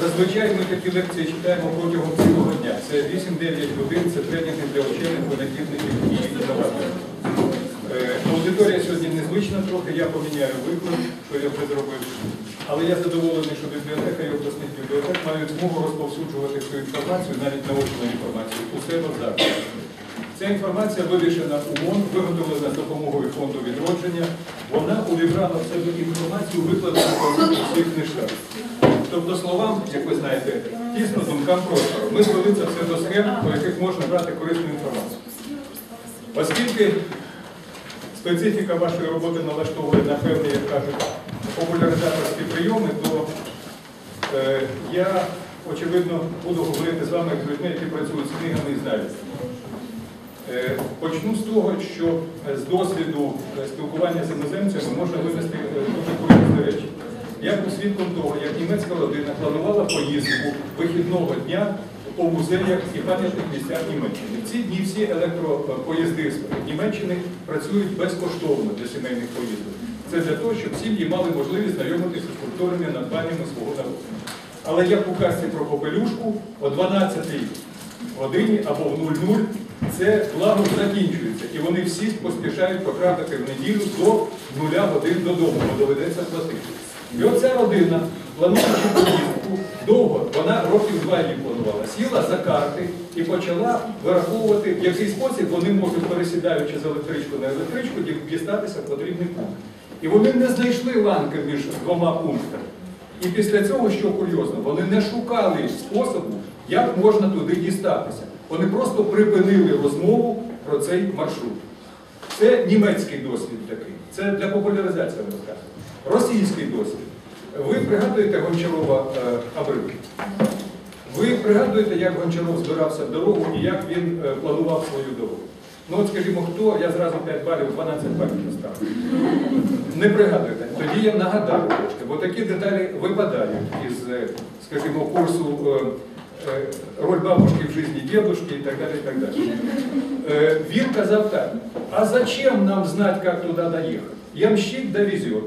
Зазвичай ми такі лекції читаємо протягом цілого дня. Це 8-9 годин, це тренінги для вчених, винахідників і інноваторів. Е, Аудиторія сьогодні незвична трохи, я поміняю виклик, що я вже зробив. Але я задоволений, що бібліотека і обласних бібліотек мають змогу розповсюджувати цю інформацію, навіть наочну інформацію, у себе в закладі. Ця інформація вивішена у МОН, виготовлена з допомогою фонду відродження. Вона увібрала в себе інформацію, викладену у всіх книжках. Тобто словам, як ви знаєте, тісно думкам простору. Ми звели це все до схем, по яких можна брати корисну інформацію. Оскільки специфіка вашої роботи налаштовує на певні, як кажуть, популяризаторські прийоми, то е, я, очевидно, буду говорити з вами як з людьми, які працюють з книгами і знають. Е, Почну з того, що з досвіду е, спілкування з іноземцями можна винести е, дуже корисні речі. Я був свідком того, як німецька родина планувала поїздку вихідного дня по музеях і пам'ятних місцях Німеччини. В ці дні всі електропоїзди з Німеччини працюють безкоштовно для сімейних поїздок. Це для того, щоб сім'ї мали можливість знайомитися з культурними надбаннями свого народу. Але як у казці про попелюшку, о 12-й годині або в 00 це благо закінчується. І вони всі поспішають потрапити в неділю до нуля годин додому, бо доведеться платити. І оця родина, плануючи поїздку, довго, вона років два її планувала, сіла за карти і почала вираховувати, в який спосіб вони можуть, пересідаючи з електричку на електричку, дістатися в потрібний пункт. І вони не знайшли ланки між двома пунктами. І після цього, що курйозно, вони не шукали способу, як можна туди дістатися. Вони просто припинили розмову про цей маршрут. Це німецький досвід такий. Це для популяризації розказу. Російський досвід. Ви пригадуєте Гончарова е, Абрик? Ви пригадуєте, як Гончаров збирався в дорогу і як він е, планував свою дорогу? Ну от скажімо, хто, я зразу 5 балів, 12 балів поставлю. Не пригадуєте. Тоді я нагадаю бо такі деталі випадають із, е, скажімо, курсу роль бабушки в житті дедушки і так далі. І так далі. Він казав так, а зачем нам знати, як туди доїхати? Ямщик довезет.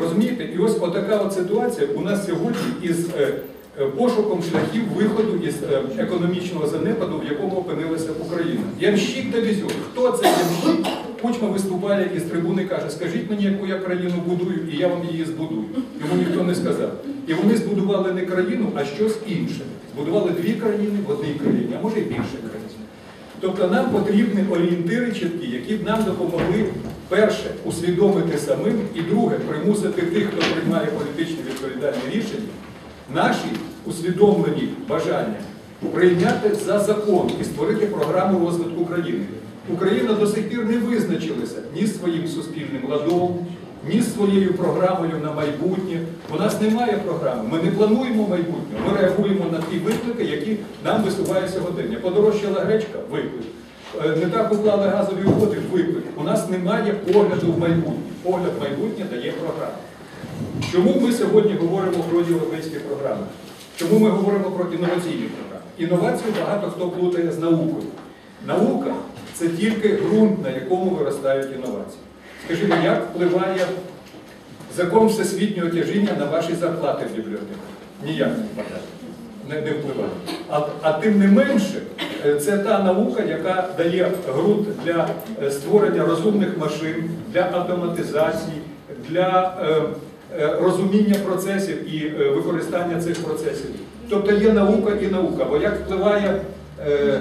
Розумієте? І ось отака от ситуація у нас сьогодні із е, е, пошуком шляхів виходу із е, економічного занепаду, в якому опинилася Україна. Ямщик довезет. Хто це ямщик? Кучма виступає із трибуни і каже, скажіть мені, яку я країну будую, і я вам її збудую. Йому ніхто не сказав. І вони збудували не країну, а щось інше. Збудували дві країни в одній країні, а може і більше країн. Тобто нам потрібні орієнтири чіткі, які б нам допомогли перше усвідомити самим, і друге примусити тих, хто приймає політичні відповідальні рішення, наші усвідомлені бажання прийняти за закон і створити програму розвитку країни. Україна до сих пір не визначилася ні своїм суспільним ладом, ні своєю програмою на майбутнє. У нас немає програми. Ми не плануємо майбутнє. Ми реагуємо на ті виклики, які нам висуває сьогодення. Подорожчала гречка виклик. Е, Не так уклали газові угоди виклик. У нас немає погляду в майбутнє. Погляд в майбутнє дає програма. Чому ми сьогодні говоримо про європейські програми? Чому ми говоримо про інноваційні програми? Інновацію багато хто плутає з наукою. Наука це тільки ґрунт, на якому виростають інновації. Скажіть, як впливає закон всесвітнього тяжіння на ваші зарплати в бібліотеках? Ніяк не впливає. Не, не впливає. А, а тим не менше, е, це та наука, яка дає ґрунт для е, створення розумних машин, для автоматизації, для е, е, розуміння процесів і використання цих процесів. Тобто є наука і наука. Бо як впливає е,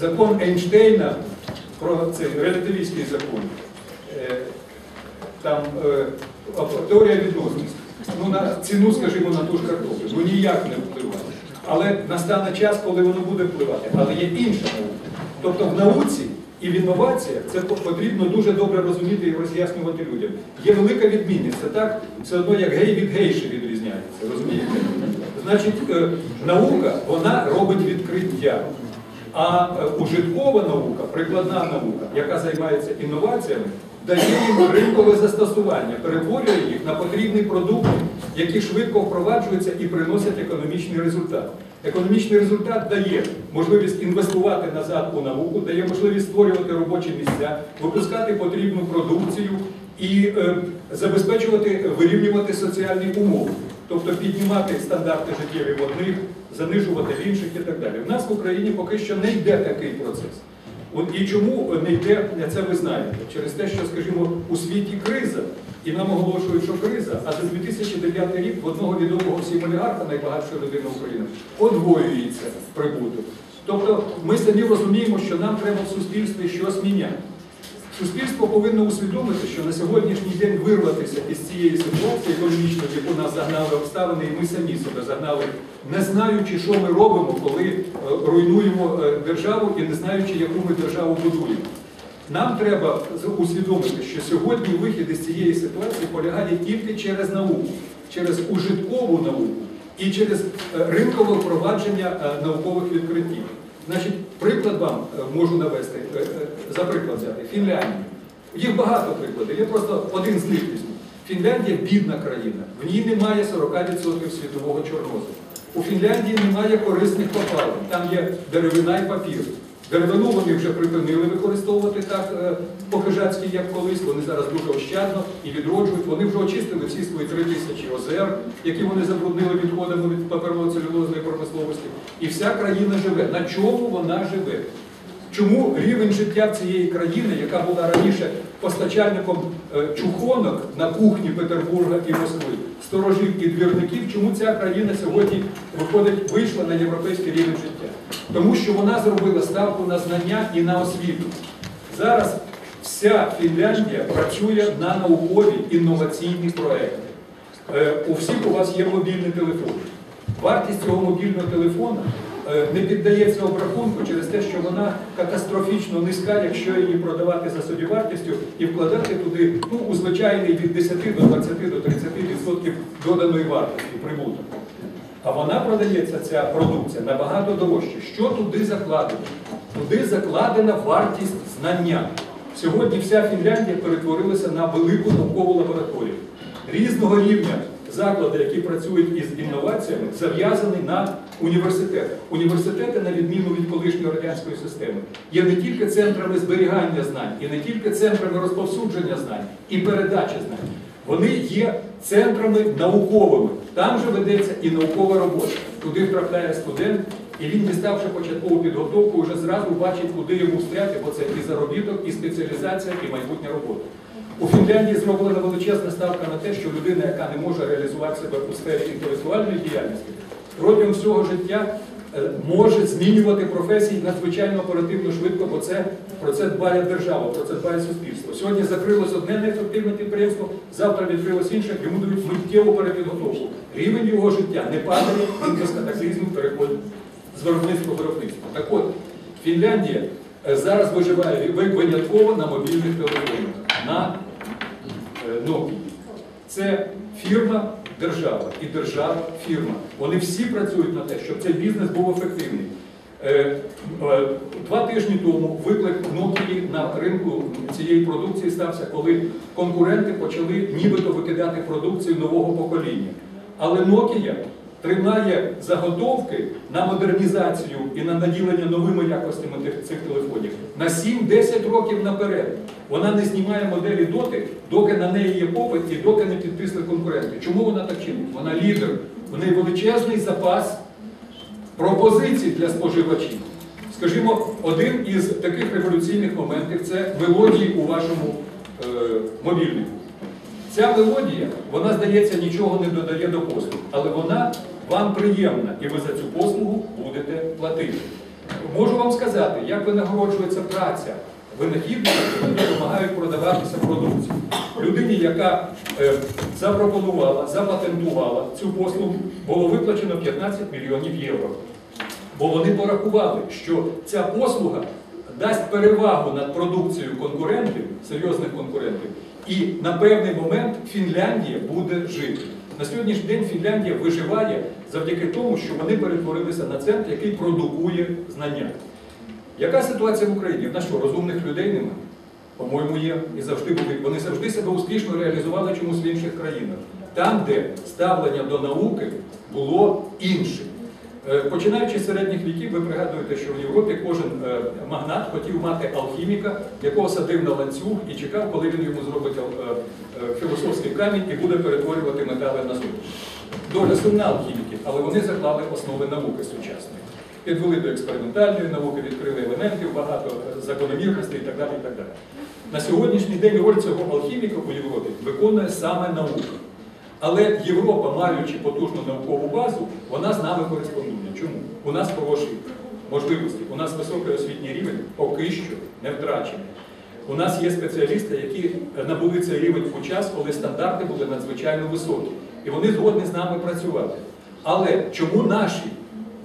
закон Ейнштейна про цей релятивістський закон, там е, теорія відносності. Ну, на ціну, скажімо, на ту ж картоплю. Ну ніяк не впливає. Але настане час, коли воно буде впливати. Але є інша наука. Тобто в науці і в інноваціях це потрібно дуже добре розуміти і роз'яснювати людям. Є велика відмінність. Це так, все одно як гей від гейші відрізняється. Розумієте? Значить, е, наука вона робить відкриття. А е, ужиткова наука, прикладна наука, яка займається інноваціями, дає їм ринкове застосування, перетворює їх на потрібний продукт, які швидко впроваджуються і приносять економічний результат. Економічний результат дає можливість інвестувати назад у науку, дає можливість створювати робочі місця, випускати потрібну продукцію і е, забезпечувати, вирівнювати соціальні умови. Тобто піднімати стандарти життєві в одних, занижувати в інших і так далі. У нас в Україні поки що не йде такий процес. І чому не йде, це ви знаєте, через те, що, скажімо, у світі криза, і нам оголошують, що криза, а за 2009 рік в одного відомого всім олігарха, найбагатшої людини України, подвоюється прибуток. Тобто ми самі розуміємо, що нам треба в суспільстві щось міняти. Суспільство повинно усвідомити, що на сьогоднішній день вирватися із цієї ситуації економічної, в яку нас загнали обставини, і ми самі себе загнали, не знаючи, що ми робимо, коли е, руйнуємо е, державу і не знаючи, яку ми державу будуємо. Нам треба усвідомити, що сьогодні вихід із цієї ситуації полягає тільки через науку, через ужиткову науку і через е, ринкове впровадження наукових відкриттів. Значить, приклад вам е, можу навести, е, е, за приклад взяти Фінляндію. Їх багато прикладів, я просто один з них візьму. Фінляндія бідна країна, в ній немає 40% світового чорнозу. У Фінляндії немає корисних попалень, там є деревина і папір. Деревину вони вже припинили використовувати так е, по-хижацьки, як колись. Вони зараз дуже ощадно і відроджують. Вони вже очистили всі свої три тисячі озер, які вони забруднили відходами від паперово-целюлозної промисловості. І вся країна живе. На чому вона живе? Чому рівень життя цієї країни, яка була раніше постачальником е, чухонок на кухні Петербурга і Москви, сторожів і двірників, чому ця країна сьогодні виходить, вийшла на європейський рівень життя? Тому що вона зробила ставку на знання і на освіту. Зараз вся Фінляндія працює на наукові інноваційні проекти. Е, У всіх у вас є мобільний телефон. Вартість цього мобільного телефона е, не піддається обрахунку через те, що вона катастрофічно низька, якщо її продавати за собівартістю і вкладати туди ну, у звичайний від 10 до 20 до 30 відсотків доданої вартості прибуток. А вона продається, ця продукція, набагато дорожче. Що туди закладено? Туди закладена вартість знання. Сьогодні вся Фінляндія перетворилася на велику наукову лабораторію. Різного рівня заклади, які працюють із інноваціями, зав'язані на університетах. Університети, на відміну від колишньої радянської системи, є не тільки центрами зберігання знань, і не тільки центрами розповсюдження знань і передачі знань. Вони є центрами науковими. Там же ведеться і наукова робота. Туди втрапляє студент, і він, діставши початкову підготовку, вже зразу бачить, куди йому встряти, бо це і заробіток, і спеціалізація, і майбутня робота. У Фінляндії зроблена величезна ставка на те, що людина, яка не може реалізувати себе у сфері інтелектуальної діяльності, протягом всього життя може змінювати професії надзвичайно оперативно швидко, бо це про це дбає держава, про це дбає суспільство. Сьогодні закрилось одне неефективне підприємство, завтра відкрилось інше, йому дають миттєву перепідготовку. Рівень його життя не падає, він без катаклізму переходить з виробництва в виробництво. Так от, Фінляндія е, зараз виживає винятково на мобільних телефонах, на е, Nokia. Це фірма держава і держава фірма. Вони всі працюють на те, щоб цей бізнес був ефективний. Е, е, Два тижні тому виклик Nokia на ринку цієї продукції стався, коли конкуренти почали нібито викидати продукцію нового покоління. Але Nokia тримає заготовки на модернізацію і на наділення новими якостями цих телефонів на 7-10 років наперед. Вона не знімає моделі доти, доки на неї є попит і доки не підтисли конкуренти. Чому вона так чинить? Вона лідер. В неї величезний запас пропозицій для споживачів. Скажімо, один із таких революційних моментів це мелодії у вашому е, мобільнику. Ця мелодія, вона, здається, нічого не додає до послуг, але вона вам приємна, і ви за цю послугу будете платити. Можу вам сказати, як винагороджується праця винахідників, які допомагають продаватися продукцію. Людині, яка е, запропонувала, запатентувала цю послугу, було виплачено 15 мільйонів євро. Бо вони порахували, що ця послуга дасть перевагу над продукцією конкурентів, серйозних конкурентів, і на певний момент Фінляндія буде жити. На сьогоднішній день Фінляндія виживає завдяки тому, що вони перетворилися на центр, який продукує знання. Яка ситуація в Україні? В нас що, розумних людей немає? По-моєму, є і завжди були. Вони завжди себе успішно реалізували чомусь в інших країнах. Там, де ставлення до науки було інше. Е, Починаючи з середніх віків, ви пригадуєте, що в Європі кожен е, магнат хотів мати алхіміка, якого садив на ланцюг і чекав, коли він йому зробить е, філософський камінь і буде перетворювати метали на золото. Доля сумна алхіміків, але вони заклали основи науки сучасної. Підвели до експериментальної науки, відкрили елементів багато, закономірностей і так далі. І так далі. На сьогоднішній день роль цього алхіміка у Європі виконує саме наука. Але Європа, маючи потужну наукову базу, вона з нами кореспондує. Чому? У нас хороші можливості, у нас високий освітній рівень поки що не втрачений. У нас є спеціалісти, які набули цей рівень у час, коли стандарти були надзвичайно високі. І вони згодні з нами працювати. Але чому наші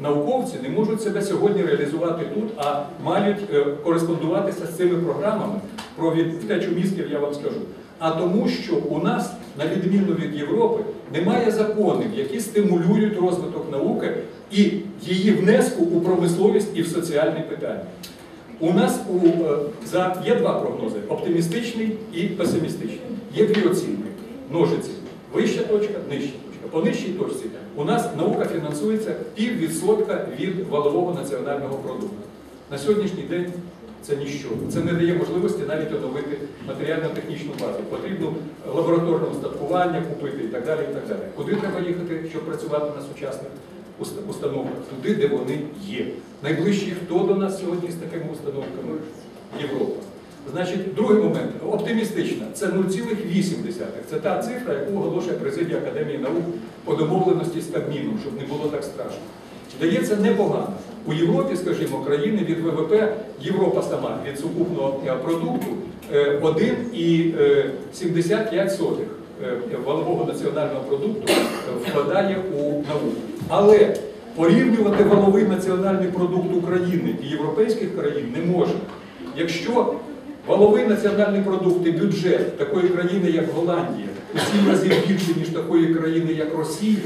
науковці не можуть себе сьогодні реалізувати тут, а мають е, кореспондуватися з цими програмами про втечу мізків, я вам скажу. А тому, що у нас, на відміну від Європи, немає законів, які стимулюють розвиток науки і її внеску у промисловість і в соціальні питання. У нас у, е, за, є два прогнози: оптимістичний і песимістичний. Є дві оцінки ножиці. Вища точка, нижча точка. По нижчій точці у нас наука фінансується піввідсотка від валового національного продукту. На сьогоднішній день це ніщо. Це не дає можливості навіть оновити матеріально-технічну базу. Потрібно лабораторне устаткування купити і так далі. і так далі. Куди треба їхати, щоб працювати на сучасних уст- установках? Туди, де вони є. Найближчий хто до нас сьогодні з такими установками? Європа. Значить, другий момент оптимістична. Це 0,8. Це та цифра, яку оголошує президія Академії наук по домовленості з Кабміном, щоб не було так страшно. Дається непогано. У Європі, скажімо, країни від ВВП, Європа сама від сукупного е, продукту е, 1,75 е, валового національного продукту е, вкладає у науку. Але порівнювати валовий національний продукт України і європейських країн не можна. Якщо валовий національний продукт і бюджет такої країни, як Голландія, у сім разів більше, ніж такої країни, як Росія,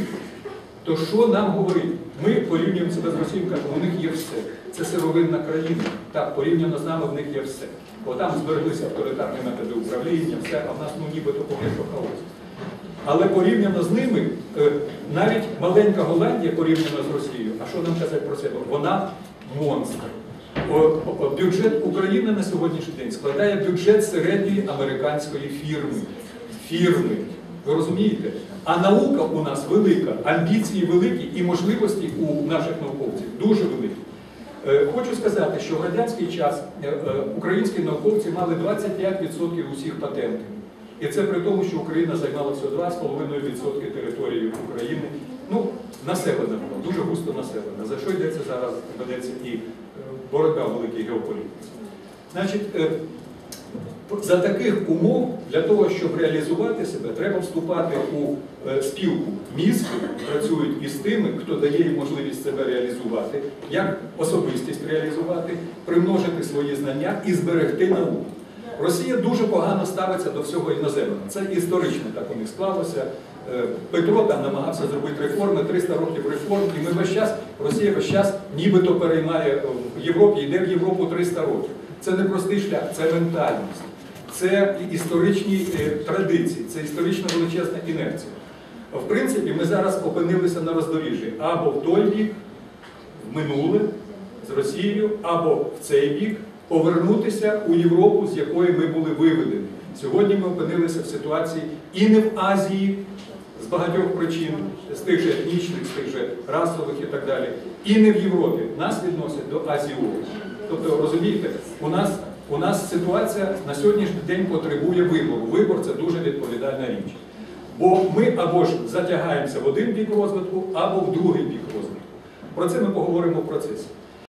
то що нам говорить? Ми порівнюємо себе з Росією, кажемо, у них є все. Це сировинна країна. Так, порівняно з нами в них є все. Бо там збереглися авторитарні методи управління, все, а в нас ну нібито що хаос. Але порівняно з ними, е, навіть маленька Голландія порівняно з Росією, а що нам казати про себе? Вона монстр. Бюджет України на сьогоднішній день складає бюджет середньої американської фірми. Фірми. Ви розумієте? А наука у нас велика, амбіції великі і можливості у наших науковців дуже великі. Е, Хочу сказати, що в радянський час е, е, українські науковці мали 25% усіх патентів. І це при тому, що Україна займала всього 2,5% території України. Ну, населена була, дуже густо населена. За що йдеться зараз, ведеться і боротьба в великій геополітиці. Значить, за таких умов для того, щоб реалізувати себе, треба вступати у е, спілку мізків, працюють із тими, хто дає їм можливість себе реалізувати, як особистість реалізувати, примножити свої знання і зберегти науку. Росія дуже погано ставиться до всього іноземного. Це історично так у них склалося. Е, Петро там намагався зробити реформи, 300 років реформ, і ми весь час, Росія весь час нібито переймає е, в Європі, йде в Європу 300 років. Це не простий шлях, це ментальність, це історичні е, традиції, це історична величезна інерція. В принципі, ми зараз опинилися на роздоріжжі або в той бік, в минуле з Росією, або в цей бік повернутися у Європу, з якої ми були виведені. Сьогодні ми опинилися в ситуації і не в Азії з багатьох причин, з тих же етнічних, з тих же расових і так далі, і не в Європі. Нас відносять до Азіології. Тобто, розумієте, у нас, у нас ситуація на сьогоднішній день потребує вибору. Вибор це дуже відповідальна річ. Бо ми або ж затягаємося в один бік розвитку, або в другий бік розвитку. Про це ми поговоримо в процесі.